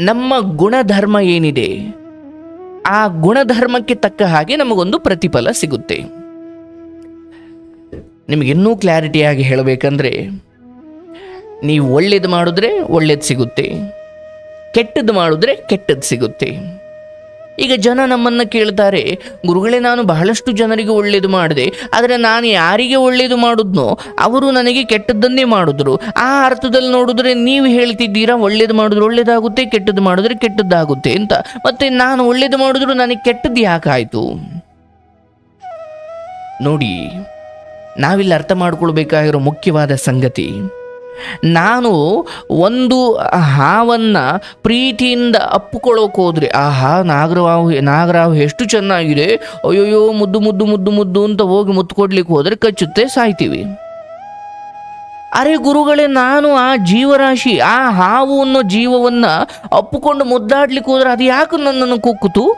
ನಮ್ಮ ಗುಣಧರ್ಮ ಏನಿದೆ? ಆ ಗುಣಧರ್ಮಕ್ಕೆ ತಕ್ಕ ಹಾಗೆ ನಮಗೊಂದು ಪ್ರತಿಫಲ ಸಿಗುತ್ತೆ. ನಿಮಗಿನ್ನೂ ಕ್ಲಾರಿಟಿಯಾಗಿ ಹೇಳಬೇಕಂದ್ರೆ, ನೀವು ಒಳ್ಳೇದು ಮಾಡಿದ್ರೆ ಒಳ್ಳೇದು ಸಿಗುತ್ತೆ. ಕೆಟ್ಟದ್ದು ಮಾಡಿದ್ರೆ ಕೆಟ್ಟದ್ದು ಸಿಗುತ್ತೆ. ಈಗ ಜನ ನಮ್ಮನ್ನು ಕೇಳ್ತಾರೆ, ಗುರುಗಳೇ ನಾನು ಬಹಳಷ್ಟು ಜನರಿಗೆ ಒಳ್ಳೇದು ಮಾಡಿದೆ, ಆದರೆ ನಾನು ಯಾರಿಗೆ ಒಳ್ಳೇದು ಮಾಡಿದ್ನೋ, ಅವರು ನನಗೆ ಕೆಟ್ಟದ್ದನ್ನೇ ಮಾಡಿದ್ರು. ಆ ಅರ್ಥದಲ್ಲಿ ನೋಡಿದ್ರೆ ನೀವು ಹೇಳ್ತಿದ್ದೀರಾ, ಒಳ್ಳೇದು ಮಾಡಿದ್ರು ಒಳ್ಳೇದಾಗುತ್ತೆ, ಕೆಟ್ಟದ್ದು ಮಾಡಿದ್ರೆ ಕೆಟ್ಟದ್ದಾಗುತ್ತೆ ಅಂತ. ಮತ್ತೆ ನಾನು ಒಳ್ಳೇದು ಮಾಡಿದ್ರು ನನಗೆ ಕೆಟ್ಟದ್ದು ಯಾಕಾಯಿತು? ನೋಡಿ, ನಾವಿಲ್ಲಿ ಅರ್ಥ ಮಾಡ್ಕೊಳ್ಬೇಕಾಗಿರೋ ಮುಖ್ಯವಾದ ಸಂಗತಿ ನಾನು ಒಂದು ಹಾವನ್ನ ಪ್ರೀತಿಯಿಂದ ಅಪ್ಪಿಕೊಳ್ಳೋಕೆ ಹೋದ್ರೆ, ಆಹಾ ನಾಗರಾವ್ ನಾಗರಾವ್ ಎಷ್ಟು ಚೆನ್ನಾಗಿದೆ. ಅಯ್ಯೋಯ್ಯೋ, ಮುದ್ದು ಮುದ್ದು ಮುದ್ದು ಮುದ್ದು ಅಂತ ಹೋಗಿ ಮುತ್ತು ಕೊಡ್ಲಿಕ್ಕೆ ಹೋದರೆ ಕಚ್ಚುತ್ತೆ, ಸಾಯ್ತೀವಿ. ಅರೆ ಗುರುಗಳೇ, ನಾನು ಆ ಜೀವರಾಶಿ, ಆ ಹಾವು ಅನ್ನೋ ಜೀವವನ್ನ ಅಪ್ಪಿಕೊಂಡು ಮುದ್ದಾಡ್ಲಿಕ್ಕೆ ಹೋದ್ರೆ ಅದು ಯಾಕೆ ನನ್ನನ್ನು ಕುಕ್ಕಿತು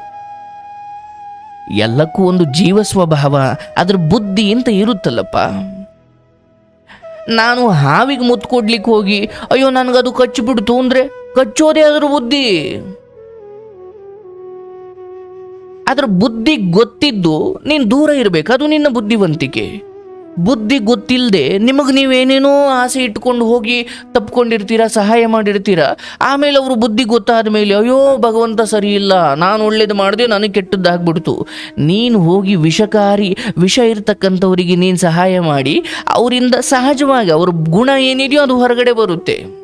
ಎಲ್ಲಕ್ಕೂ ಒಂದು ಜೀವ ಸ್ವಭಾವ ಅದ್ರ ಬುದ್ಧಿ ಅಂತ ಇರುತ್ತಲ್ಲಪ್ಪ. ನಾನು ಹಾವಿಗೆ ಮುತ್ತು ಕೊಡ್ಲಿಕ್ಕೆ ಹೋಗಿ, ಅಯ್ಯೋ, ನನಗದು ಕಚ್ಚಿಬಿಡ್ತು ಅಂದ್ರೆ ಕಚ್ಚೋದೇ ಅದ್ರ ಬುದ್ಧಿ. ಅದ್ರ ಬುದ್ಧಿ ಗೊತ್ತಿದ್ದು ನೀನು ದೂರ ಇರಬೇಕು, ಅದು ನಿನ್ನ ಬುದ್ಧಿವಂತಿಕೆ. ಬುದ್ಧಿ ಗೊತ್ತಿಲ್ಲದೆ ನಿಮಗೆ ನೀವೇನೇನೋ ಆಸೆ ಇಟ್ಕೊಂಡು ಹೋಗಿ ತಪ್ಕೊಂಡಿರ್ತೀರಾ, ಸಹಾಯ ಮಾಡಿರ್ತೀರಾ, ಆಮೇಲೆ ಅವರು ಬುದ್ಧಿ ಗೊತ್ತಾದ ಮೇಲೆ, ಅಯ್ಯೋ, ಭಗವಂತ ಸರಿ ಇಲ್ಲ, ನಾನು ಒಳ್ಳೇದು ಮಾಡಿದೆ, ನನಗೆ ಕೆಟ್ಟದ್ದಾಗ್ಬಿಡ್ತು. ನೀನು ಹೋಗಿ ವಿಷಕಾರಿ, ವಿಷ ಇರ್ತಕ್ಕಂಥವರಿಗೆ ನೀನು ಸಹಾಯ ಮಾಡಿ, ಅವರಿಂದ ಸಹಜವಾಗಿ ಅವ್ರ ಗುಣ ಏನಿದೆಯೋ ಅದು ಹೊರಗಡೆ ಬರುತ್ತೆ.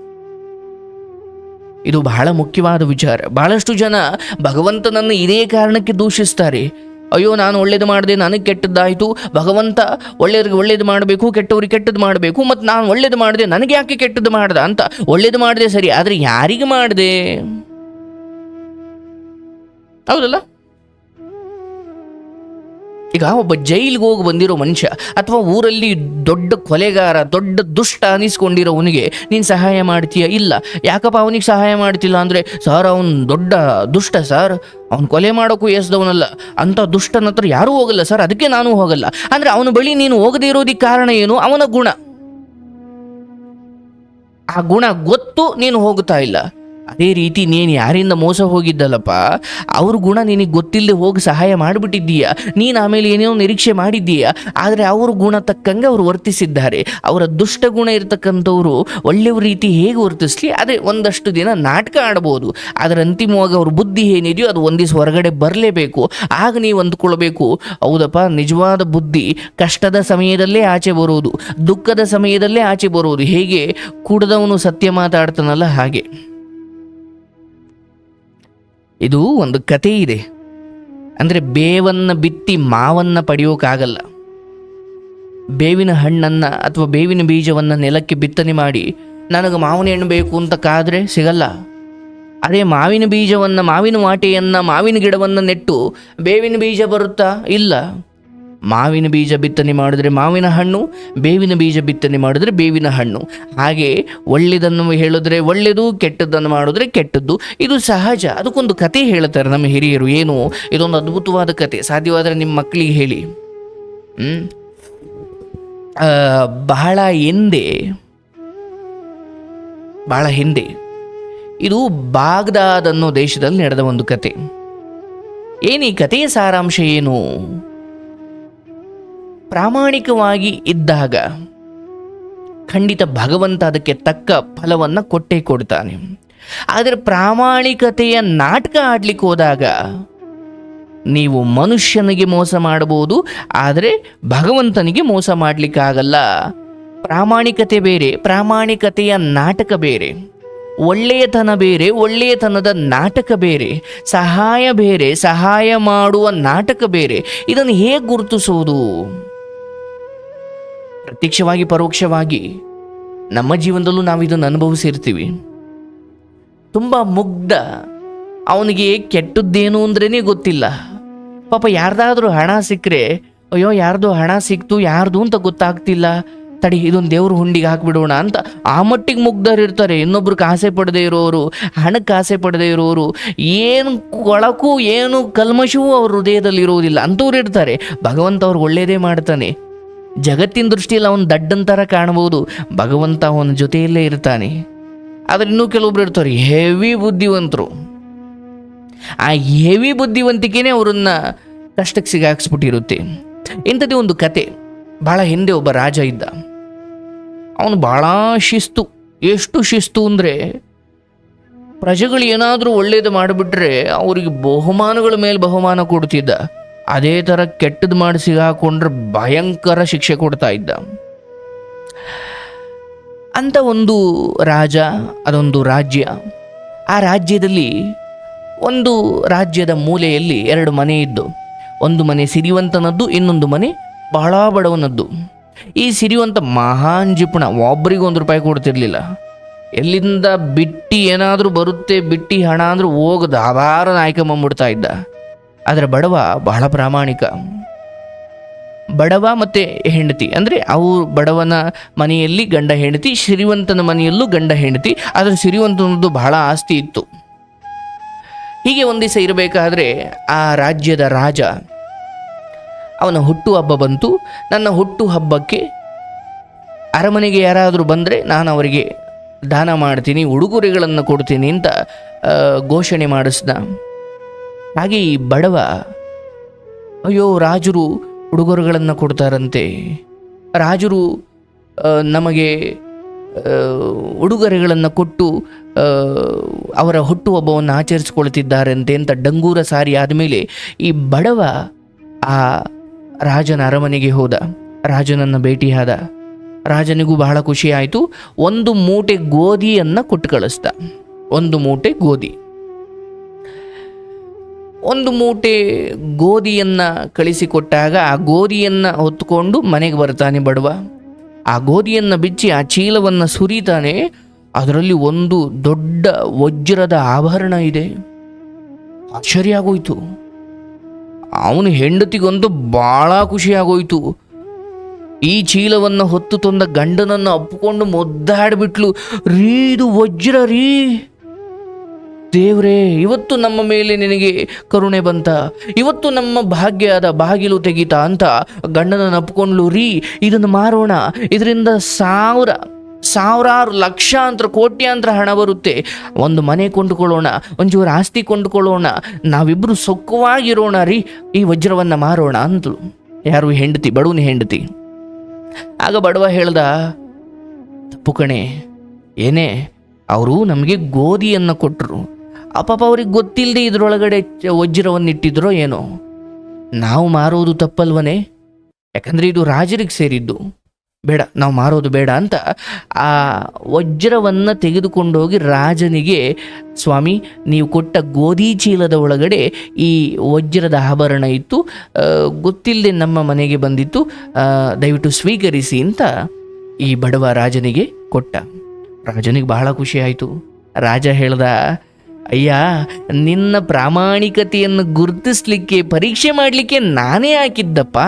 ಇದು ಬಹಳ ಮುಖ್ಯವಾದ ವಿಚಾರ. ಬಹಳಷ್ಟು ಜನ ಭಗವಂತನನ್ನು ಇದೇ ಕಾರಣಕ್ಕೆ ದೂಷಿಸ್ತಾರೆ. ಅಯ್ಯೋ, ನಾನು ಒಳ್ಳೇದು ಮಾಡಿದೆ ನನಗೆ ಕೆಟ್ಟದ್ದಾಯಿತು. ಭಗವಂತ ಒಳ್ಳೆಯವ್ರಿಗೆ ಒಳ್ಳೇದು ಮಾಡಬೇಕು, ಕೆಟ್ಟವ್ರಿಗೆ ಕೆಟ್ಟದ್ದು ಮಾಡಬೇಕು. ಮತ್ತು ನಾನು ಒಳ್ಳೇದು ಮಾಡಿದೆ ನನಗೆ ಯಾಕೆ ಕೆಟ್ಟದ್ದು ಮಾಡ್ದೆ ಅಂತ ಒಳ್ಳೇದು ಮಾಡಿದೆ ಸರಿ, ಆದರೆ ಯಾರಿಗೆ ಮಾಡಿದೆ? ಹೌದಲ್ಲ? ಈಗ ಒಬ್ಬ ಜೈಲಿಗೆ ಹೋಗಿ ಬಂದಿರೋ ಮನುಷ್ಯ ಅಥವಾ ಊರಲ್ಲಿ ದೊಡ್ಡ ಕೊಲೆಗಾರ, ದೊಡ್ಡ ದುಷ್ಟ ಅನಿಸ್ಕೊಂಡಿರೋವನಿಗೆ ನೀನು ಸಹಾಯ ಮಾಡ್ತೀಯ? ಇಲ್ಲ. ಯಾಕಪ್ಪ ಅವನಿಗೆ ಸಹಾಯ ಮಾಡ್ತಿಲ್ಲ ಅಂದರೆ, ಸರ್, ಅವನು ದೊಡ್ಡ ದುಷ್ಟ ಸರ್. ಅವ್ನು ಕೊಲೆ ಮಾಡೋಕ್ಕೂ ಎಸ್ದವನಲ್ಲ. ಅಂಥ ದುಷ್ಟನ ಹತ್ರ ಯಾರೂ ಹೋಗಲ್ಲ ಸರ್. ಅದಕ್ಕೆ ನಾನು ಹೋಗಲ್ಲ. ಅಂದರೆ ಅವನ ಬಳಿ ನೀನು ಹೋಗದೇ ಇರೋದಕ್ಕೆ ಕಾರಣ ಏನು? ಅವನ ಗುಣ. ಆ ಗುಣ ಗೊತ್ತು ನೀನು ಹೋಗ್ತಾ ಇಲ್ಲ. ಅದೇ ರೀತಿ ನೀನು ಯಾರಿಂದ ಮೋಸ ಹೋಗಿದ್ದಲ್ಲಪ್ಪ? ಅವ್ರ ಗುಣ ನಿನಗೆ ಗೊತ್ತಿಲ್ಲದೆ ಹೋಗಿ ಸಹಾಯ ಮಾಡಿಬಿಟ್ಟಿದ್ದೀಯ. ನೀನು ಆಮೇಲೆ ಏನೇನೋ ನಿರೀಕ್ಷೆ ಮಾಡಿದ್ದೀಯ. ಆದರೆ ಅವ್ರ ಗುಣ ತಕ್ಕಂಗೆ ಅವರು ವರ್ತಿಸಿದ್ದಾರೆ. ಅವರ ದುಷ್ಟ ಗುಣ ಇರತಕ್ಕಂಥವ್ರು ಒಳ್ಳೆಯ ರೀತಿ ಹೇಗೆ ವರ್ತಿಸ್ಲಿ? ಅದೇ ಒಂದಷ್ಟು ದಿನ ನಾಟಕ ಆಡ್ಬೋದು. ಆದರೆ ಅಂತಿಮವಾಗಿ ಅವ್ರ ಬುದ್ಧಿ ಏನಿದೆಯೋ ಅದು ಒಂದಿವ್ಸ ಹೊರಗಡೆ ಬರಲೇಬೇಕು. ಆಗ ನೀವು ಅಂದ್ಕೊಳ್ಬೇಕು, ಹೌದಪ್ಪ, ನಿಜವಾದ ಬುದ್ಧಿ ಕಷ್ಟದ ಸಮಯದಲ್ಲೇ ಆಚೆ ಬರೋದು, ದುಃಖದ ಸಮಯದಲ್ಲೇ ಆಚೆ ಬರುವುದು ಹೇಗೆ? ಕುಡಿದವನು ಸತ್ಯ ಮಾತಾಡ್ತಾನಲ್ಲ ಹಾಗೆ. ಇದು ಒಂದು ಕತೆ ಇದೆ. ಅಂದರೆ ಬೇವನ್ನು ಬಿತ್ತಿ ಮಾವನ್ನು ಪಡೆಯೋಕ್ಕಾಗಲ್ಲ ಬೇವಿನ ಹಣ್ಣನ್ನು ಅಥವಾ ಬೇವಿನ ಬೀಜವನ್ನು ನೆಲಕ್ಕೆ ಬಿತ್ತನೆ ಮಾಡಿ ನನಗೆ ಮಾವಿನ ಹಣ್ಣು ಬೇಕು ಅಂತ ಕಾದರೆ ಸಿಗಲ್ಲ. ಅದೇ ಮಾವಿನ ಬೀಜವನ್ನು, ಮಾವಿನ ವಾಟೆಯನ್ನು, ಮಾವಿನ ಗಿಡವನ್ನು ನೆಟ್ಟು ಬೇವಿನ ಬೀಜ ಬರುತ್ತಾ? ಇಲ್ಲ. ಮಾವಿನ ಬೀಜ ಬಿತ್ತನೆ ಮಾಡಿದರೆ ಮಾವಿನ ಹಣ್ಣು, ಬೇವಿನ ಬೀಜ ಬಿತ್ತನೆ ಮಾಡಿದರೆ ಬೇವಿನ ಹಣ್ಣು. ಹಾಗೆ ಒಳ್ಳೆಯದನ್ನು ಹೇಳಿದ್ರೆ ಒಳ್ಳೆಯದು ಕೆಟ್ಟದ್ದನ್ನು ಮಾಡಿದ್ರೆ ಕೆಟ್ಟದ್ದು. ಇದು ಸಹಜ. ಅದಕ್ಕೊಂದು ಕತೆ ಹೇಳ್ತಾರೆ ನಮ್ಮ ಹಿರಿಯರು. ಏನು? ಇದೊಂದು ಅದ್ಭುತವಾದ ಕತೆ ಸಾಧ್ಯವಾದರೆ ನಿಮ್ಮ ಮಕ್ಕಳಿಗೆ ಹೇಳಿ. ಬಹಳ ಹಿಂದೆ ಬಹಳ ಹಿಂದೆ ಇದು ಬಾಗ್ದಾದ್ ಅನ್ನೋ ದೇಶದಲ್ಲಿ ನಡೆದ ಒಂದು ಕತೆ ಏನು ಈ ಕಥೆಯ ಸಾರಾಂಶ ಏನು? ಪ್ರಾಮಾಣಿಕವಾಗಿ ಇದ್ದಾಗ ಖಂಡಿತ ಭಗವಂತ ಅದಕ್ಕೆ ತಕ್ಕ ಫಲವನ್ನು ಕೊಟ್ಟೇ ಕೊಡ್ತಾನೆ. ಆದರೆ ಪ್ರಾಮಾಣಿಕತೆಯ ನಾಟಕ ಆಡ್ಲಿಕ್ಕೆ ಹೋದಾಗ ನೀವು ಮನುಷ್ಯನಿಗೆ ಮೋಸ ಮಾಡಬಹುದು, ಆದರೆ ಭಗವಂತನಿಗೆ ಮೋಸ ಮಾಡಲಿಕ್ಕಾಗಲ್ಲ. ಪ್ರಾಮಾಣಿಕತೆ ಬೇರೆ, ಪ್ರಾಮಾಣಿಕತೆಯ ನಾಟಕ ಬೇರೆ, ಒಳ್ಳೆಯತನ ಬೇರೆ, ಒಳ್ಳೆಯತನದ ನಾಟಕ ಬೇರೆ, ಸಹಾಯ ಬೇರೆ, ಸಹಾಯ ಮಾಡುವ ನಾಟಕ ಬೇರೆ, ಇದನ್ನು ಹೇಗೆ ಗುರುತಿಸುವುದು? ಪ್ರತ್ಯಕ್ಷವಾಗಿ, ಪರೋಕ್ಷವಾಗಿ ನಮ್ಮ ಜೀವನದಲ್ಲೂ ನಾವು ಇದನ್ನು ಅನುಭವಿಸಿರ್ತೀವಿ. ತುಂಬ ಮುಗ್ಧ. ಅವನಿಗೆ ಕೆಟ್ಟದ್ದೇನು ಅಂದ್ರೇ ಗೊತ್ತಿಲ್ಲ. ಪಾಪ ಯಾರ್ದಾದ್ರೂ ಹಣ ಸಿಕ್ಕರೆ, ಅಯ್ಯೋ, ಯಾರ್ದು ಹಣ ಸಿಕ್ತು, ಯಾರ್ದು ಅಂತ ಗೊತ್ತಾಗ್ತಿಲ್ಲ. ತಡಿ, ಇದೊಂದು ದೇವ್ರ ಹುಂಡಿಗೆ ಹಾಕ್ಬಿಡೋಣ ಅಂತ ಆ ಮಟ್ಟಿಗೆ ಮುಗ್ಧರು ಇರ್ತಾರೆ. ಇನ್ನೊಬ್ರಿಗೆ ಆಸೆ ಪಡದೆ ಇರೋರು, ಹಣಕ್ಕೆ ಆಸೆ ಪಡದೆ ಇರೋರು, ಏನು ಕೊಳಕು, ಏನು ಕಲ್ಮಶವೂ ಅವ್ರ ಹೃದಯದಲ್ಲಿ ಇರೋದಿಲ್ಲ ಅಂಥವ್ರು ಇರ್ತಾರೆ. ಭಗವಂತ ಅವ್ರಿಗೆ ಒಳ್ಳೆಯದೇ ಮಾಡ್ತಾನೆ. ಜಗತ್ತಿನ ದೃಷ್ಟಿಯಲ್ಲಿ ಅವನು ದಡ್ಡಂತರ ಕಾಣಬಹುದು. ಭಗವಂತ ಅವನ ಜೊತೆಯಲ್ಲೇ ಇರ್ತಾನೆ. ಆದರೆ ಇನ್ನೂ ಕೆಲವೊಬ್ರು ಇರ್ತಾರೆ ಹೆವಿ ಬುದ್ಧಿವಂತರು. ಆ ಹೆವಿ ಬುದ್ಧಿವಂತಿಕೆನೇ ಅವರನ್ನ ಕಷ್ಟಕ್ಕೆ ಸಿಗಾಕ್ಸ್ಬಿಟ್ಟಿರುತ್ತೆ. ಇಂಥದ್ದೇ ಒಂದು ಕತೆ. ಭಾಳ ಹಿಂದೆ ಒಬ್ಬ ರಾಜ ಇದ್ದ. ಅವನು ಭಾಳ ಶಿಸ್ತು. ಎಷ್ಟು ಶಿಸ್ತು ಅಂದರೆ, ಪ್ರಜೆಗಳು ಏನಾದರೂ ಒಳ್ಳೇದು ಮಾಡಿಬಿಟ್ರೆ ಅವರಿಗೆ ಬಹುಮಾನಗಳ ಮೇಲೆ ಬಹುಮಾನ ಕೊಡ್ತಿದ್ದ. ಅದೇ ಥರ ಕೆಟ್ಟದ್ದು ಮಾಡಿ ಸಿಗಾಕೊಂಡ್ರೆ ಭಯಂಕರ ಶಿಕ್ಷೆ ಕೊಡ್ತಾ ಇದ್ದ. ಅಂತ ಒಂದು ರಾಜ, ಅದೊಂದು ರಾಜ್ಯ. ಆ ರಾಜ್ಯದಲ್ಲಿ ಒಂದು ರಾಜ್ಯದ ಮೂಲೆಯಲ್ಲಿ ಎರಡು ಮನೆ ಇದ್ದು, ಒಂದು ಮನೆ ಸಿರಿವಂತನದ್ದು, ಇನ್ನೊಂದು ಮನೆ ಬಹಳ ಬಡವನದ್ದು. ಈ ಸಿರಿವಂತ ಮಹಾನ್ ಜಿಪುಣ ಒಬ್ಬರಿಗೆ ಒಂದು ರೂಪಾಯಿ ಕೊಡ್ತಿರ್ಲಿಲ್ಲ. ಎಲ್ಲಿಂದ ಬಿಟ್ಟಿ ಏನಾದರೂ ಬರುತ್ತೆ, ಬಿಟ್ಟಿ ಹಣ ಅಂದ್ರೆ ಹೋಗದ ಅಭಾರ ನಾಯಕ ಬಂದ್ಬಿಡ್ತಾ ಇದ್ದ. ಆದರೆ ಬಡವ ಬಹಳ ಪ್ರಾಮಾಣಿಕ. ಬಡವ ಮತ್ತು ಹೆಂಡತಿ. ಅಂದರೆ ಅವು ಬಡವನ ಮನೆಯಲ್ಲಿ ಗಂಡ ಹೆಂಡತಿ ಶ್ರೀವಂತನ ಮನೆಯಲ್ಲೂ ಗಂಡ ಹೆಂಡತಿ, ಆದರೆ ಶ್ರೀವಂತನದ್ದು ಬಹಳ ಆಸ್ತಿ ಇತ್ತು. ಹೀಗೆ ಒಂದು ದಿವಸ ಇರಬೇಕಾದ್ರೆ ಆ ರಾಜ್ಯದ ರಾಜ, ಅವನ ಹುಟ್ಟು ಹಬ್ಬ ಬಂತು. ನನ್ನ ಹುಟ್ಟು ಹಬ್ಬಕ್ಕೆ ಅರಮನೆಗೆ ಯಾರಾದರೂ ಬಂದರೆ ನಾನು ಅವರಿಗೆ ದಾನ ಮಾಡ್ತೀನಿ, ಉಡುಗೊರೆಗಳನ್ನು ಕೊಡ್ತೀನಿ ಅಂತ ಘೋಷಣೆ ಮಾಡಿಸ್ದ. ಹಾಗೆ ಈ ಬಡವ, ಅಯ್ಯೋ ರಾಜರು ಉಡುಗೊರೆಗಳನ್ನು ಕೊಡ್ತಾರಂತೆ. ರಾಜರು ನಮಗೆ ಉಡುಗೊರೆಗಳನ್ನು ಕೊಟ್ಟು ಅವರ ಹುಟ್ಟುಹಬ್ಬವನ್ನು ಆಚರಿಸಿಕೊಳ್ತಿದ್ದಾರಂತೆ ಅಂತ ಡಂಗೂರ ಸಾರಿ ಆದಮೇಲೆ ಈ ಬಡವ ಆ ರಾಜನ ಅರಮನೆಗೆ ಹೋದ, ರಾಜನನ್ನು ಭೇಟಿಯಾದ ರಾಜನಿಗೂ ಬಹಳ ಖುಷಿ ಆಯಿತು. ಒಂದು ಮೂಟೆ ಗೋಧಿಯನ್ನು ಕೊಟ್ಟು ಕಳಿಸ್ದ. ಒಂದು ಮೂಟೆ ಗೋಧಿ. ಒಂದು ಮೂಟೆ ಗೋಧಿಯನ್ನು ಕಳಿಸಿಕೊಟ್ಟಾಗ ಆ ಗೋಧಿಯನ್ನು ಹೊತ್ತುಕೊಂಡು ಮನೆಗೆ ಬರ್ತಾನೆ ಬಡವ. ಆ ಗೋಧಿಯನ್ನು ಬಿಚ್ಚಿ ಆ ಚೀಲವನ್ನು ಸುರಿತಾನೆ. ಅದರಲ್ಲಿ ಒಂದು ದೊಡ್ಡ ವಜ್ರದ ಆಭರಣ ಇದೆ. ಆಶ್ಚರ್ಯ ಆಗೋಯ್ತು ಅವನ ಹೆಂಡತಿಗಂತೂ ಬಹಳ ಖುಷಿ ಆಗೋಯ್ತು ಈ ಚೀಲವನ್ನು ಹೊತ್ತು ತಂದ ಗಂಡನನ್ನು ಅಪ್ಪಿಕೊಂಡು ಮುದ್ದಾಡ್ಬಿಟ್ಲು. ರೀ, ಇದು ವಜ್ರ ರೀ. ದೇವ್ರೇ, ಇವತ್ತು ನಮ್ಮ ಮೇಲೆ ನಿನಗೆ ಕರುಣೆ ಬಂತ. ಇವತ್ತು ನಮ್ಮ ಭಾಗ್ಯದ ಬಾಗಿಲು ತೆಗೀತಾ ಅಂತ ಗಂಡನ ನಪ್ಕೊಂಡ್ಲು ರೀ, ಇದನ್ನು ಮಾರೋಣ. ಇದರಿಂದ ಸಾವಿರ, ಸಾವಿರಾರು ಲಕ್ಷಾಂತರ, ಕೋಟ್ಯಾಂತರ ಹಣ ಬರುತ್ತೆ. ಒಂದು ಮನೆ ಕೊಂಡುಕೊಳ್ಳೋಣ, ಒಂಚೂರು ಆಸ್ತಿ ಕೊಂಡುಕೊಳ್ಳೋಣ. ನಾವಿಬ್ಬರು ಸೊಕ್ಕವಾಗಿರೋಣ ರೀ, ಈ ವಜ್ರವನ್ನು ಮಾರೋಣ ಅಂತಲು ಯಾರು ಹೆಂಡತಿ, ಬಡವನ ಹೆಂಡತಿ? ಆಗ ಬಡವ ಹೇಳ್ದ, ತಪ್ಪು ಕಣೆ, ಏನೇ, ಅವರು ನಮಗೆ ಗೋಧಿಯನ್ನು ಕೊಟ್ಟರು ಅಪಾಪ ಅವ್ರಿಗೆ ಗೊತ್ತಿಲ್ಲದೆ ಇದ್ರೊಳಗಡೆ ವಜ್ರವನ್ನು ಇಟ್ಟಿದ್ರೋ ಏನೋ. ನಾವು ಮಾರೋದು ತಪ್ಪಲ್ವನೇ? ಯಾಕಂದರೆ ಇದು ರಾಜರಿಗೆ ಸೇರಿದ್ದು. ಬೇಡ ನಾವು ಮಾರೋದು ಬೇಡ ಅಂತ ಆ ವಜ್ರವನ್ನು ತೆಗೆದುಕೊಂಡೋಗಿ ರಾಜನಿಗೆ ಸ್ವಾಮಿ ನೀವು ಕೊಟ್ಟ ಗೋಧಿ ಚೀಲದ ಒಳಗಡೆ ಈ ವಜ್ರದ ಆಭರಣ ಇತ್ತು. ಆ, ಗೊತ್ತಿಲ್ಲದೆ ನಮ್ಮ ಮನೆಗೆ ಬಂದಿತ್ತು. ದಯವಿಟ್ಟು ಸ್ವೀಕರಿಸಿ ಅಂತ ಈ ಬಡವ ರಾಜನಿಗೆ ಕೊಟ್ಟ. ರಾಜನಿಗೆ ಬಹಳ ಖುಷಿ ಆಯಿತು. ರಾಜ ಹೇಳ್ದ ಅಯ್ಯ, ನಿನ್ನ ಪ್ರಾಮಾಣಿಕತೆಯನ್ನು ಗುರುತಿಸ್ಲಿಕ್ಕೆ, ಪರೀಕ್ಷೆ ಮಾಡಲಿಕ್ಕೆ ನಾನೇ ಹಾಕಿದ್ದಪ್ಪ.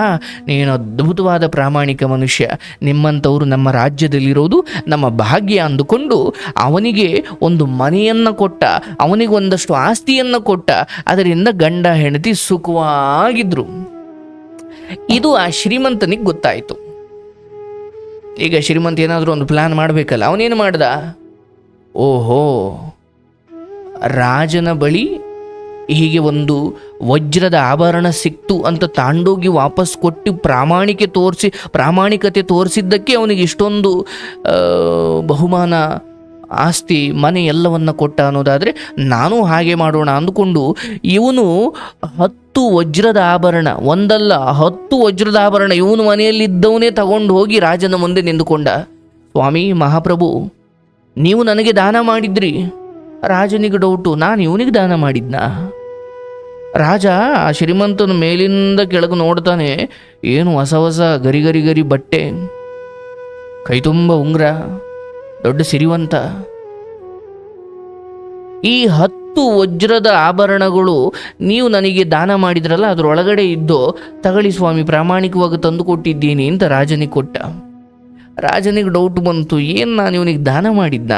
ನೀನು ಅದ್ಭುತವಾದ ಪ್ರಾಮಾಣಿಕ ಮನುಷ್ಯ. ನಿಮ್ಮಂಥವ್ರು ನಮ್ಮ ರಾಜ್ಯದಲ್ಲಿರೋದು, ನಮ್ಮ ಭಾಗ್ಯ ಅಂದುಕೊಂಡು ಅವನಿಗೆ ಒಂದು ಮನೆಯನ್ನು ಕೊಟ್ಟ, ಅವನಿಗೆ ಒಂದಷ್ಟು ಆಸ್ತಿಯನ್ನು ಕೊಟ್ಟ, ಅದರಿಂದ ಗಂಡ, ಹೆಂಡತಿ ಸುಖವಾಗಿದ್ರು. ಇದು ಆ ಶ್ರೀಮಂತನಿಗೆ ಗೊತ್ತಾಯಿತು. ಈಗ ಶ್ರೀಮಂತ ಏನಾದರೂ ಒಂದು ಪ್ಲಾನ್ ಮಾಡಬೇಕಲ್ಲ, ಅವನೇನು ಮಾಡ್ದ? ಓಹೋ. ರಾಜನ ಬಳಿ ಹೀಗೆ ಒಂದು ವಜ್ರದ ಆಭರಣ ಸಿಕ್ತು ಅಂತ ತಾಂಡೋಗಿ ವಾಪಸ್ ಕೊಟ್ಟು ಪ್ರಾಮಾಣಿಕೆ ತೋರಿಸಿ, ಪ್ರಾಮಾಣಿಕತೆ ತೋರಿಸಿದ್ದಕ್ಕೆ ಅವನಿಗೆ ಇಷ್ಟೊಂದು ಬಹುಮಾನ ಆಸ್ತಿ, ಮನೆ ಎಲ್ಲವನ್ನು ಕೊಟ್ಟ ಅನ್ನೋದಾದರೆ ನಾನು ಹಾಗೆ ಮಾಡೋಣ ಅಂದುಕೊಂಡು ಇವನು ಹತ್ತು ವಜ್ರದ ಆಭರಣ, ಒಂದಲ್ಲ, ಹತ್ತು ವಜ್ರದ ಆಭರಣ ಇವನು ಮನೆಯಲ್ಲಿದ್ದವನೇ ತಗೊಂಡು ಹೋಗಿ ರಾಜನ ಮುಂದೆ ನಿಂತುಕೊಂಡ ಸ್ವಾಮಿ ಮಹಾಪ್ರಭು, ನೀವು ನನಗೆ ದಾನ ಮಾಡಿದ್ರಿ. ರಾಜನಿಗೆ ಡೌಟು ನಾನು ಇವನಿಗೆ ದಾನ ಮಾಡಿದ್ನ? ರಾಜ, ಆ ಶ್ರೀಮಂತನ ಮೇಲಿಂದ ಕೆಳಗೆ ನೋಡ್ತಾನೆ, ಏನು ಹೊಸ ಹೊಸ ಗರಿ ಗರಿ ಗರಿ ಬಟ್ಟೆ, ಕೈ ತುಂಬ ಉಂಗ್ರ, ದೊಡ್ಡ ಸಿರಿವಂತ. ಈ ಹತ್ತು ವಜ್ರದ ಆಭರಣಗಳು ನೀವು ನನಗೆ ದಾನ ಮಾಡಿದ್ರಲ್ಲ, ಅದರೊಳಗಡೆ ಇದ್ದು ತಗಳಿ ಸ್ವಾಮಿ, ಪ್ರಾಮಾಣಿಕವಾಗಿ ತಂದು ಕೊಟ್ಟಿದ್ದೀನಿ ಅಂತ ರಾಜನಿಗೆ ಕೊಟ್ಟ. ರಾಜನಿಗೆ ಡೌಟ್ ಬಂತು, ಏನು ನಾನು ಇವನಿಗೆ ದಾನ ಮಾಡಿದ್ನ?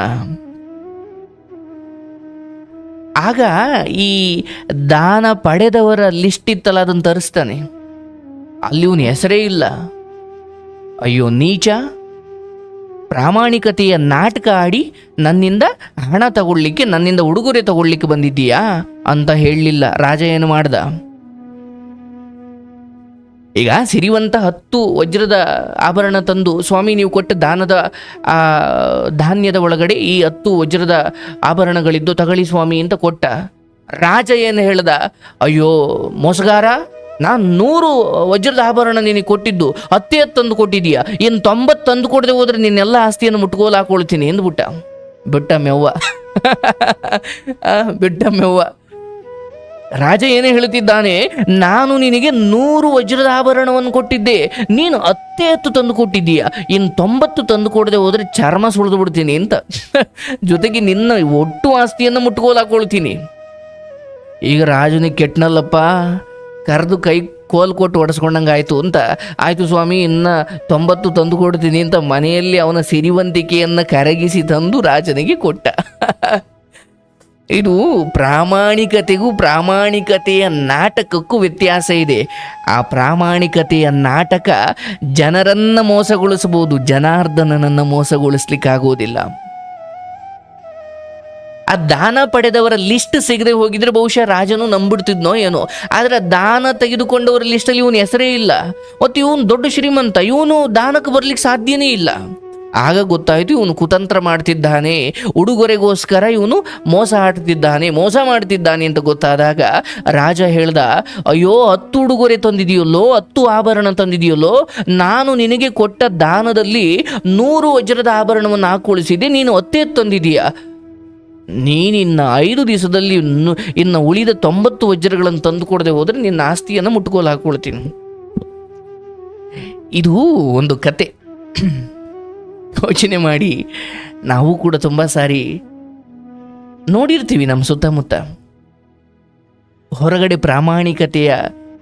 ಆಗ ಈ ದಾನ ಪಡೆದವರ ಲಿಸ್ಟ್ ಇತ್ತಲ್ಲ, ಅದನ್ನು ತರಿಸ್ತಾನೆ. ಅಲ್ಲಿ ಇವನ ಹೆಸರೇ ಇಲ್ಲ. ಅಯ್ಯೋ, ನೀಚ. ಪ್ರಾಮಾಣಿಕತೆಯ ನಾಟಕ ಆಡಿ ನನ್ನಿಂದ ಹಣ ತಗೊಳ್ಳಿಕ್ಕೆ, ನನ್ನಿಂದ ಉಡುಗೊರೆ ತಗೊಳ್ಳಿಕ್ಕೆ ಬಂದಿದ್ದೀಯಾ ಅಂತ ಹೇಳಲಿಲ್ಲ. ರಾಜ ಏನು ಮಾಡ್ದ? ಈಗ ಸಿರಿವಂತ ಹತ್ತು ವಜ್ರದ ಆಭರಣ ತಂದು ಸ್ವಾಮಿ ನೀವು ಕೊಟ್ಟ ದಾನದ, ಆ, ಧಾನ್ಯದ ಒಳಗಡೆ ಈ ಹತ್ತು ವಜ್ರದ ಆಭರಣಗಳಿದ್ದು ತಗಳಿ ಸ್ವಾಮಿ ಅಂತ ಕೊಟ್ಟ. ರಾಜ ಏನು ಹೇಳ್ದ? ಅಯ್ಯೋ, ಮೋಸಗಾರ, ನಾನು ನೂರು ವಜ್ರದ ಆಭರಣ ನಿನಗೆ ಕೊಟ್ಟಿದ್ದು, ಹತ್ತೇ ತಂದು ಕೊಟ್ಟಿದೀಯ ಏನು ತೊಂಬತ್ತು ತಂದು ಕೊಡದೆ ಹೋದ್ರೆ ನಿನ್ನೆಲ್ಲ ಆಸ್ತಿಯನ್ನು ಮುಟ್ಕೋಲು ಹಾಕೊಳ್ತೀನಿ ಎಂದ್ಬಿಟ್ಟ. ಬಿಟ್ಟ ಮೆವ್ವ. ಬಿಟ್ಟ ಮೆವ್ವ. ರಾಜ ಏನೇ ಹೇಳುತ್ತಿದ್ದಾನೆ, ನಾನು ನಿನಗೆ ನೂರು ವಜ್ರದ ಆಭರಣವನ್ನು ಕೊಟ್ಟಿದ್ದೆ, ನೀನು ಹತ್ತೇ ಹತ್ತು ತಂದು ಕೊಟ್ಟಿದ್ದೀಯ, ಇನ್ನು ತೊಂಬತ್ತು ತಂದು ಕೊಡದೆ ಹೋದರೆ ಚರ್ಮ ಸುಳಿದು ಬಿಡ್ತೀನಿ ಅಂತ. ಜೊತೆಗೆ ನಿನ್ನ ಒಟ್ಟು ಆಸ್ತಿಯನ್ನು ಮುಟ್ಕೋಲಾಕೊಳ್ತೀನಿ ಈಗ ರಾಜನಿಗೆ ಕೆಟ್ಟನಲ್ಲಪ್ಪ ಕರೆದು ಕೈ ಕೋಲ್ ಕೊಟ್ಟು ಒಡಿಸ್ಕೊಂಡಂಗೆ ಆಯಿತು ಅಂತ. ಆಯಿತು ಸ್ವಾಮಿ, ಇನ್ನು ತೊಂಬತ್ತು ತಂದು ಕೊಡ್ತೀನಿ ಅಂತ ಮನೆಯಲ್ಲಿ ಅವನ ಸಿರಿವಂತಿಕೆಯನ್ನು ಕರಗಿಸಿ ತಂದು ರಾಜನಿಗೆ ಕೊಟ್ಟ. ಇದು ಪ್ರಾಮಾಣಿಕತೆಗೂ ಪ್ರಾಮಾಣಿಕತೆಯ ನಾಟಕಕ್ಕೂ ವ್ಯತ್ಯಾಸ ಇದೆ. ಆ ಪ್ರಾಮಾಣಿಕತೆಯ ನಾಟಕ ಜನರನ್ನ ಮೋಸಗೊಳಿಸಬಹುದು, ಜನಾರ್ದನನನ್ನು ಮೋಸಗೊಳಿಸ್ಲಿಕ್ಕಾಗೋದಿಲ್ಲ ಆ ದಾನ ಪಡೆದವರ ಲಿಸ್ಟ್ ಸಿಗದೆ ಹೋಗಿದ್ರೆ ಬಹುಶಃ ರಾಜನು ನಂಬಿಡ್ತಿದ್ನೋ ಏನೋ. ಆದ್ರೆ ದಾನ ತೆಗೆದುಕೊಂಡವರ ಲಿಸ್ಟಲ್ಲಿ ಇವನ ಹೆಸರೇ ಇಲ್ಲ. ಮತ್ತು ಇವನು ದೊಡ್ಡ ಶ್ರೀಮಂತ, ಇವನು ದಾನಕ್ಕೆ ಬರ್ಲಿಕ್ಕೆ ಸಾಧ್ಯನೇ ಇಲ್ಲ. ಆಗ ಗೊತ್ತಾಯಿತು ಇವನು ಕುತಂತ್ರ ಮಾಡ್ತಿದ್ದಾನೆ. ಉಡುಗೊರೆಗೋಸ್ಕರ ಇವನು ಮೋಸ ಆಡ್ತಿದ್ದಾನೆ ಮೋಸ ಮಾಡ್ತಿದ್ದಾನೆ ಅಂತ ಗೊತ್ತಾದಾಗ ರಾಜ ಹೇಳ್ದ, ಅಯ್ಯೋ, ಹತ್ತು ಉಡುಗೊರೆ ತಂದಿದೆಯಲ್ಲೋ, ಹತ್ತು ಆಭರಣ ತಂದಿದೆಯಲ್ಲೋ, ನಾನು ನಿನಗೆ ಕೊಟ್ಟ ದಾನದಲ್ಲಿ ನೂರು ವಜ್ರದ ಆಭರಣವನ್ನು ಹಾಕೊಳಿಸಿದೆ, ನೀನು ಹತ್ತೇ ತಂದಿದೀಯಾ. ನೀನಿನ್ನ ಐದು ದಿವಸದಲ್ಲಿ ಇನ್ನು ಉಳಿದ ತೊಂಬತ್ತು ವಜ್ರಗಳನ್ನು ತಂದು ಕೊಡದೆ ಹೋದರೆ ನಿನ್ನ ಆಸ್ತಿಯನ್ನು ಮುಟ್ಕೋಲು ಹಾಕೊಳ್ತೀನಿ. ಇದು ಒಂದು ಕತೆ. ಯೋಚನೆ ಮಾಡಿ ನಾವು ಕೂಡ ತುಂಬ ಸಾರಿ ನೋಡಿರ್ತೀವಿ ನಮ್ಮ ಸುತ್ತಮುತ್ತ. ಹೊರಗಡೆ ಪ್ರಾಮಾಣಿಕತೆಯ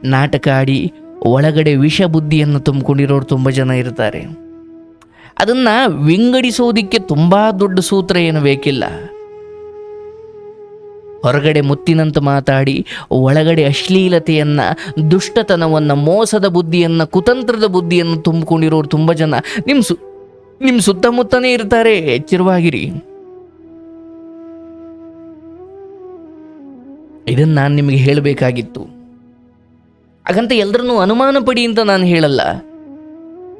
ನಾಟಕ ಆಡಿ ಒಳಗಡೆ ವಿಷ ಬುದ್ಧಿಯನ್ನು ತುಂಬಿಕೊಂಡಿರೋರು ತುಂಬ ಜನ ಇರ್ತಾರೆ. ಅದನ್ನು ವಿಂಗಡಿಸೋದಿಕ್ಕೆ ತುಂಬ ದೊಡ್ಡ ಸೂತ್ರ ಏನು ಬೇಕಿಲ್ಲ. ಹೊರಗಡೆ ಮುತ್ತಿನಂತ ಮಾತಾಡಿ ಒಳಗಡೆ ಅಶ್ಲೀಲತೆಯನ್ನು, ದುಷ್ಟತನವನ್ನು, ಮೋಸದ ಬುದ್ಧಿಯನ್ನು, ಕುತಂತ್ರದ ಬುದ್ಧಿಯನ್ನು ತುಂಬಿಕೊಂಡಿರೋರು ತುಂಬ ಜನ. ನಿಮ್ಮ ಸು ನಿಮ್ಮ ಸುತ್ತಮುತ್ತನೇ ಇರ್ತಾರೆ, ಎಚ್ಚರವಾಗಿರಿ. ಇದನ್ನು ನಾನು ನಿಮಗೆ ಹೇಳಬೇಕಾಗಿತ್ತು. ಹಾಗಂತ ಎಲ್ಲರನ್ನೂ ಅನುಮಾನ ಪಡಿ ಅಂತ ನಾನು ಹೇಳಲ್ಲ.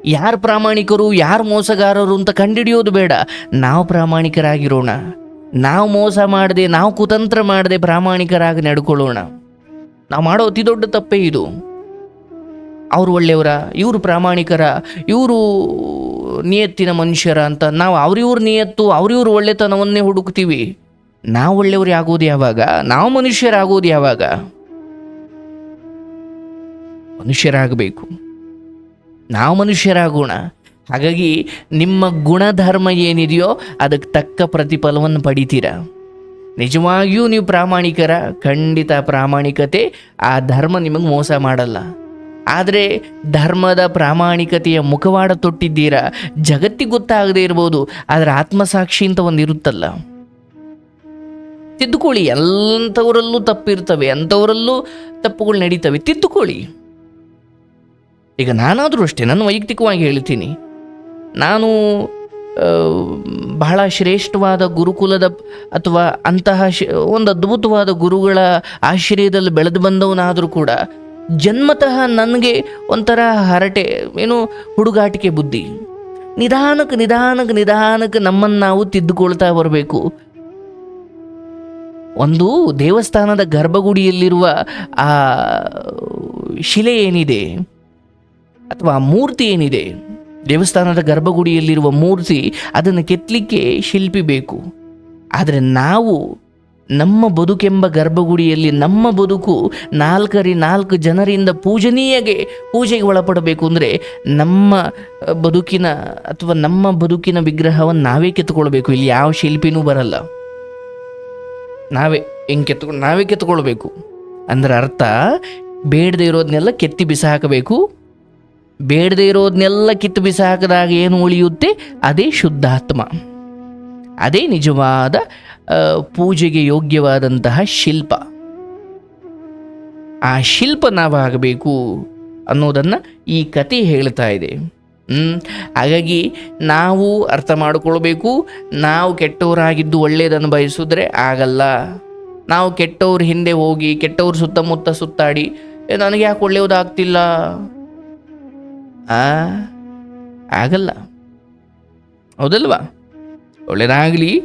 ಯಾರು ಪ್ರಾಮಾಣಿಕರು, ಯಾರು ಮೋಸಗಾರರು ಅಂತ ಕಂಡುಹಿಡಿಯೋದು ಬೇಡ. ನಾವು ಪ್ರಾಮಾಣಿಕರಾಗಿರೋಣ. ನಾವು ಮೋಸ ಮಾಡದೆ, ನಾವು ಕುತಂತ್ರ ಮಾಡದೆ ಪ್ರಾಮಾಣಿಕರಾಗಿ ನಡ್ಕೊಳ್ಳೋಣ. ನಾವು ಮಾಡೋ ಅತಿ ದೊಡ್ಡ ತಪ್ಪೇ ಇದು. ಅವರು ಒಳ್ಳೆಯವರ, ಇವರು ಪ್ರಾಮಾಣಿಕರ, ಇವರು ನಿಯತ್ತಿನ ಮನುಷ್ಯರ ಅಂತ ನಾವು ಅವ್ರಿವ್ರ ನಿಯತ್ತು, ಅವ್ರಿವ್ರ ಒಳ್ಳೆತನವನ್ನೇ ಹುಡುಕ್ತೀವಿ. ನಾವು ಒಳ್ಳೆಯವ್ರು ಆಗೋದು ಯಾವಾಗ? ನಾವು ಮನುಷ್ಯರಾಗೋದು ಯಾವಾಗ? ಮನುಷ್ಯರಾಗಬೇಕು. ನಾವು ಮನುಷ್ಯರಾಗೋಣ. ಹಾಗಾಗಿ ನಿಮ್ಮ ಗುಣಧರ್ಮ ಏನಿದೆಯೋ ಅದಕ್ಕೆ ತಕ್ಕ ಪ್ರತಿಫಲವನ್ನು ಪಡಿತೀರಾ. ನಿಜವಾಗಿಯೂ ನೀವು ಪ್ರಾಮಾಣಿಕರ, ಖಂಡಿತ ಪ್ರಾಮಾಣಿಕತೆ, ಆ ಧರ್ಮ ನಿಮಗೆ ಮೋಸ ಮಾಡಲ್ಲ. ಆದರೆ ಧರ್ಮದ ಪ್ರಾಮಾಣಿಕತೆಯ ಮುಖವಾಡ ತೊಟ್ಟಿದ್ದೀರಾ? ಜಗತ್ತಿಗೆ ಗೊತ್ತಾಗದೇ ಇರ್ಬೋದು, ಆದರೆ ಆತ್ಮಸಾಕ್ಷಿ ಅಂತ ಒಂದು ಇರುತ್ತಲ್ಲ. ತಿದ್ದುಕೊಳ್ಳಿ ಎಲ್ಲಂಥವರಲ್ಲೂ ತಪ್ಪಿರ್ತವೆ ಅಂಥವರಲ್ಲೂ ತಪ್ಪುಗಳು ನಡೀತವೆ. ತಿದ್ದುಕೊಳ್ಳಿ. ಈಗ ನಾನಾದರೂ ಅಷ್ಟೇ, ನಾನು ವೈಯಕ್ತಿಕವಾಗಿ ಹೇಳ್ತೀನಿ. ನಾನು ಬಹಳ ಶ್ರೇಷ್ಠವಾದ ಗುರುಕುಲದ ಅಥವಾ ಅಂತಹ ಒಂದು ಅದ್ಭುತವಾದ ಗುರುಗಳ ಆಶ್ರಯದಲ್ಲಿ ಬೆಳೆದು ಬಂದವನಾದರೂ ಕೂಡ ಜನ್ಮತಃ ನನಗೆ ಒಂಥರ ಹರಟೆ, ಏನು ಹುಡುಗಾಟಿಕೆ ಬುದ್ಧಿ. ನಿಧಾನಕ್ಕೆ ನಿಧಾನಕ್ಕೆ ನಿಧಾನಕ್ಕೆ ನಮ್ಮನ್ನು ನಾವು ತಿದ್ದುಕೊಳ್ತಾ ಬರಬೇಕು. ಒಂದು ದೇವಸ್ಥಾನದ ಗರ್ಭಗುಡಿಯಲ್ಲಿರುವ ಆ ಶಿಲೆ ಏನಿದೆ, ಅಥವಾ ಮೂರ್ತಿ ಏನಿದೆ, ದೇವಸ್ಥಾನದ ಗರ್ಭಗುಡಿಯಲ್ಲಿರುವ ಮೂರ್ತಿ ಅದನ್ನು ಕೆತ್ತಲಿಕ್ಕೆ ಶಿಲ್ಪಿ ಬೇಕು. ಆದರೆ ನಾವು ನಮ್ಮ ಬದುಕೆಂಬ ಗರ್ಭಗುಡಿಯಲ್ಲಿ ನಮ್ಮ ಬದುಕು ನಾಲ್ಕರಿ ನಾಲ್ಕು ಜನರಿಂದ ಪೂಜನೀಯಗೆ ಪೂಜೆಗೆ ಒಳಪಡಬೇಕು ಅಂದರೆ ನಮ್ಮ ಬದುಕಿನ ಅಥವಾ ನಮ್ಮ ಬದುಕಿನ ವಿಗ್ರಹವನ್ನು ನಾವೇ ಕೆತ್ತುಕೊಳ್ಬೇಕು. ಇಲ್ಲಿ ಯಾವ ಶಿಲ್ಪಿನೂ ಬರಲ್ಲ. ನಾವೇ ಹೆಂಗೆ ಕೆತ್ಕೊಂಡು ನಾವೇ ಕೆತ್ಕೊಳ್ಬೇಕು ಅಂದ್ರೆ ಅರ್ಥ, ಬೇಡದೇ ಇರೋದನ್ನೆಲ್ಲ ಕೆತ್ತಿ ಬಿಸಾಕಬೇಕು. ಬೇಡದೇ ಇರೋದನ್ನೆಲ್ಲ ಕಿತ್ತು ಬಿಸಾಕಿದಾಗ ಏನು ಉಳಿಯುತ್ತೆ? ಅದೇ ಶುದ್ಧಾತ್ಮ. ಅದೇ ನಿಜವಾದ ಪೂಜೆಗೆ ಯೋಗ್ಯವಾದಂತಹ ಶಿಲ್ಪ. ಆ ಶಿಲ್ಪ ನಾವಾಗಬೇಕು ಅನ್ನೋದನ್ನು ಈ ಕತೆ ಹೇಳ್ತಾ ಇದೆ. ಹಾಗಾಗಿ ನಾವು ಅರ್ಥ ಮಾಡಿಕೊಳ್ಬೇಕು. ನಾವು ಕೆಟ್ಟವರಾಗಿದ್ದು ಒಳ್ಳೆಯದನ್ನು ಬಯಸಿದ್ರೆ ಆಗಲ್ಲ. ನಾವು ಕೆಟ್ಟವ್ರ ಹಿಂದೆ ಹೋಗಿ ಕೆಟ್ಟವ್ರ ಸುತ್ತಮುತ್ತ ಸುತ್ತಾಡಿ "ಏ, ನನಗೆ ಯಾಕೆ ಒಳ್ಳೆಯದಾಗ್ತಿಲ್ಲ ಆಗಲ್ಲ. ಹೌದಲ್ವಾ? ಒಳ್ಳೇದಾಗಲಿ.